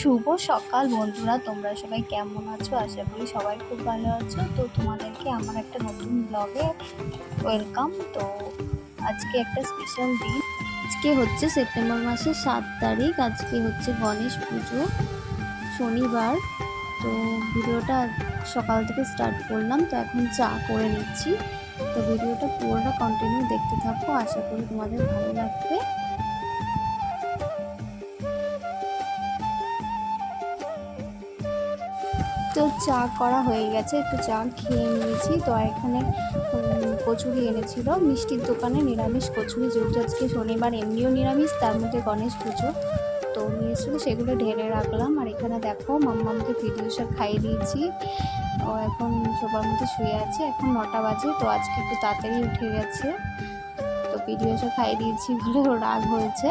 শুভ সকাল বন্ধুরা, তোমরা সবাই কেমন আছো? আশা করি সবাই খুব ভালো আছো। তো তোমাদেরকে আমার একটা নতুন ব্লগে ওয়েলকাম তো আজকে একটা স্পেশাল দিন। আজকে হচ্ছে সেপ্টেম্বর মাসের সাত তারিখ। আজকে হচ্ছে গণেশ পুজো শনিবার। তো ভিডিওটা সকাল থেকে স্টার্ট করলাম। তো এখন চা করে নিচ্ছি। তো ভিডিওটা পুরোটা কন্টিনিউ দেখতে থাকো। আশা করি তোমাদের ভালো লাগবে। তো চা করা হয়ে গেছে। একটু চা খেয়ে নিয়েছি। তো এখানে কচুরি এনেছিল। মিষ্টির দোকানে নিরামিষ কচুরি। যেহেতু আজকে শনিবার, এমনিও নিরামিষ, তার মধ্যে গণেশ পুজো। তো নিয়েছিল, সেগুলো ঢেলে রাখলাম। আর এখানে দেখো, মাম্মামকে ভিডিও সব খাইয়ে দিয়েছি। ও এখন সবার মধ্যে শুয়ে আছে। এখন নটা বাজে, তো আজকে একটু তাড়াতাড়ি উঠে গেছে। তো ভিডিও সব খাইয়ে দিয়েছি বলে ওর রাগ হয়েছে।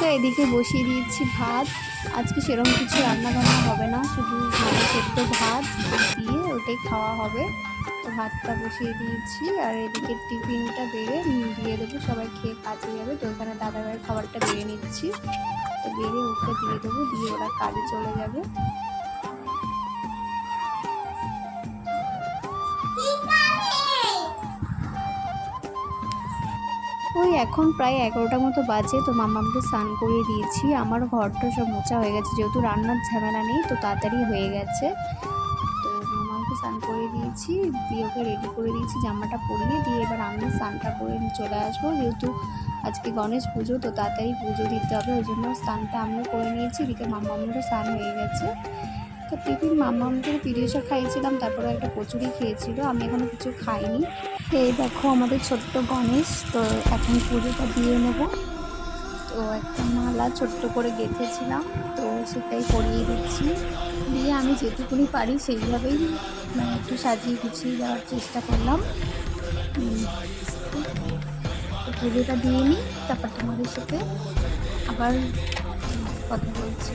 তো এদিকে বসিয়ে দিয়েছি ভাত। আজকে সেরকম কিছু রান্না বান্না হবে না, শুধু মানে সেদ্ধ ভাত দিয়ে ওটাই খাওয়া হবে। তো ভাতটা বসিয়ে দিয়েছি আর এদিকে টিফিনটা বেড়ে দিয়ে দেবো, সবাই খেয়ে কাজে যাবে। তো ওখানে দাদাভাইয়ের খাবারটা বেড়ে নিচ্ছি। তো বেড়ে ওকে দিয়ে দেবো, দিয়ে ওরা কাজে চলে যাবে। এখন প্রায় এগারোটা মতো বাজে, তো মামাকে স্নান করিয়ে দিয়েছি। আমার ঘরটা সব মোচা হয়ে গেছে, যেহেতু রান্নার ঝামেলা নেই, তো তাড়াতাড়ি হয়ে গেছে। তো মামাকে স্নান করে দিয়েছি, দিয়ে ওকে রেডি করে দিয়েছি, জামাটা পরিয়ে দিয়ে এবার আমি স্নানটা করে চলে আসব। যেহেতু আজকে গণেশ পুজো, তো তাড়াতাড়ি পুজো দিতে হবে, ওই জন্য স্নানটা আমিও করে নিয়েছি, এদিকে মামামেরও স্নান হয়ে গেছে। তো টিফিন মামামকে পিরিয়সা খাইয়েছিলাম, তারপরে একটা কচুরি খেয়েছিল, আমি এখনও কিছু খাইনি। এই দেখো আমাদের ছোট্ট গণেশ, তো এখন পুজোটা দিয়ে নেব। তো একটা মালা ছোট্ট করে গেঁথেছিলাম, তো সেটাই পরিয়ে দিচ্ছি। দিয়ে আমি যেটুকুনি পারি সেইভাবেই মানে একটু সাজিয়ে গুছিয়ে দেওয়ার চেষ্টা করলাম। পুজোটা দিয়ে নিই, তারপর তোমাদের সাথে আবার কথা বলছি।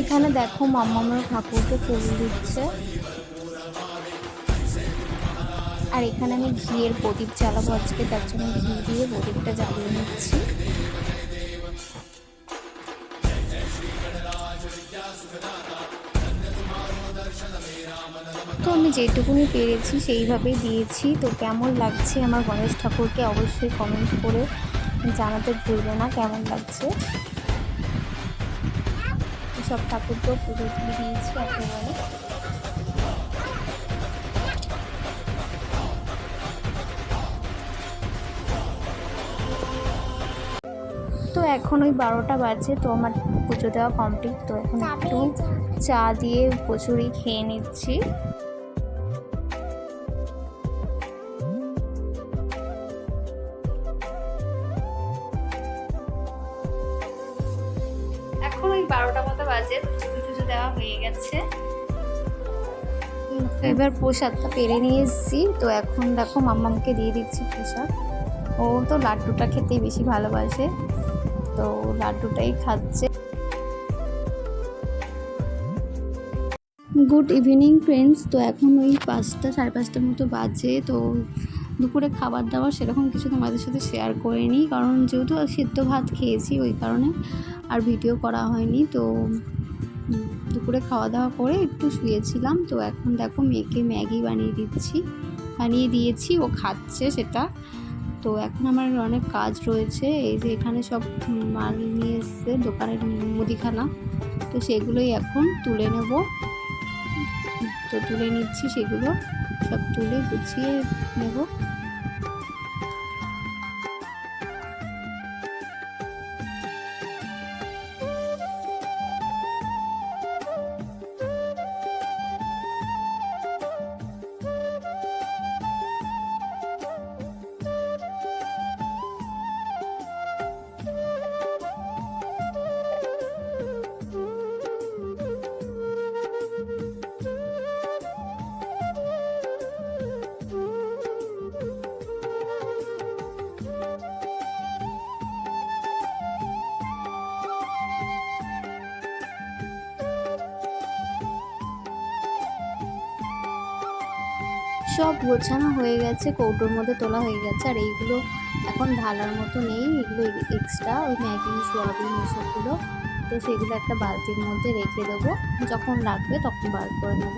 এখানে দেখো মাম্মা মাম্মামের ঠাকুরকে ফুল দিচ্ছে। আর এখানে আমি ঘিয়ের প্রদীপ জ্বালাবো আজকে, তার জন্য ঘি দিয়ে প্রদীপটা জ্বালিয়ে নিচ্ছি। তো আমি যেটুকুনি পেরেছি সেইভাবেই দিয়েছি। তো কেমন লাগছে আমার গণেশ ঠাকুরকে অবশ্যই কমেন্ট করে জানাতে ভুলবে না, কেমন লাগছে? সব ঠাকুরকেও পুজো তুলে দিয়েছি একেবারে তো এখন ওই বারোটা বাজে, তো আমার পুজো দেওয়া কমপ্লিট তো এখন একটু চা দিয়ে কচুরি খেয়ে নিচ্ছি। বারোটা মতো বাজে, পুজো দেওয়া হয়ে গেছে। এবার প্রসাদটা পেরে নিয়ে এসেছি। তো এখন দেখো মাম্মামকে দিয়ে দিচ্ছি প্রসাদ। ও তো লাড্ডুটা খেতেই বেশি ভালোবাসে। তো লাড্ডুটাই খাচ্ছে। Good evening friends. তো এখন ওই পাঁচটা, সাড়ে পাঁচটার মতো বাজে। তো দুপুরে খাবার দাবার সেরকম কিছু তোমাদের সাথে শেয়ার করিনি। কারণ যেহেতু সিদ্ধ ভাত খেয়েছি, ওই কারণে আর ভিডিও করা হয়নি। তো দুপুরে খাওয়া দাওয়া করে একটু শুয়েছিলাম। তো এখন দেখো মেয়েকে ম্যাগি বানিয়ে দিচ্ছি। বানিয়ে দিয়েছি, ও খাচ্ছে সেটা। তো এখন আমার অনেক কাজ রয়েছে। এই যে এখানে সব মাল নিয়ে এসছে দোকানের মুদিখানা। তো সেগুলোই এখন তুলে নেব। তো তুলে নিচ্ছি সেগুলো। সব তুলে গুছিয়ে নেব। সব গোছানো হয়ে গেছে, কৌটোর মধ্যে তোলা হয়ে গেছে, আর এইগুলো এখন ঢালার মতো নেই, এগুলো এক্সট্রা ওই ম্যাগি, সোয়াবিন এসবগুলো তো সেগুলো একটা বালতির মধ্যে রেখে দেবো, যখন লাগবে তখন বার করে নেব।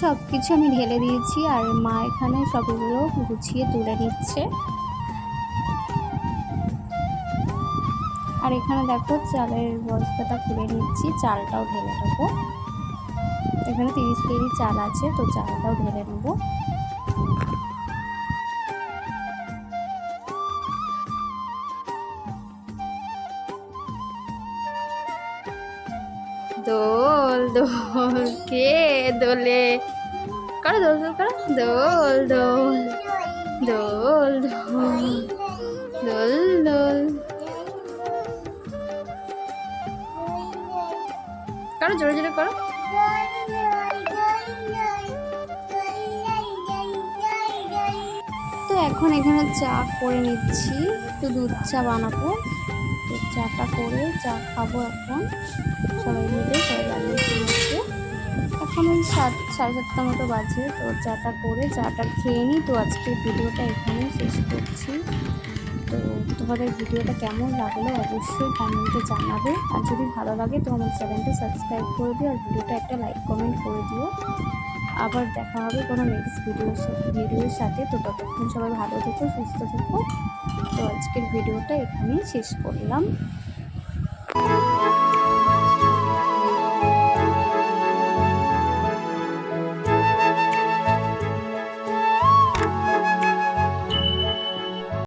সব কিছু আমি ঢেলে দিয়েছি, আর মা এখানে সবগুলো গুছিয়ে তুলে নিচ্ছে। আর এখানে দেখো চালের বস্তাটা খুলে নিচ্ছি, চালটাও ঢেলে নেব এখানে তিরিশ কেজি চাল আছে, তো চালটাও ঢেলে নেব। দোল দোল, কে দোলে? করো দোল দোল, করো? দোল দোল দোল দোল দোল দোল। করো জোরে জোরে করো। এখন এখানে চা করে নিচ্ছি। একটু দুধ চা বানাবো। তো চাটা করে চা খাব এখন। সবাই মিলে, সবাই বানিয়ে খেয়েছে এখন ওই সাত, সাড়ে সাতটা মতো বাজে। তো চাটা করে, চাটা খেয়ে নিই। তো আজকের ভিডিওটা এখানেই শেষ করছি। তো তোমাদের ভিডিওটা কেমন লাগল অবশ্যই কমেন্টে জানাবে। আর যদি ভালো লাগে, তো আমার চ্যানেলটা সাবস্ক্রাইব করে দিও। আর ভিডিওটা একটা লাইক, কমেন্ট করে দিও। আবার দেখা হবে কোনো নেক্সট ভিডিওর সাথে ভিডিওর সাথে। তো ততক্ষণ সবাই ভালো থেকো, সুস্থ থেকো। তো আজকের ভিডিওটা এখানেই শেষ করলাম।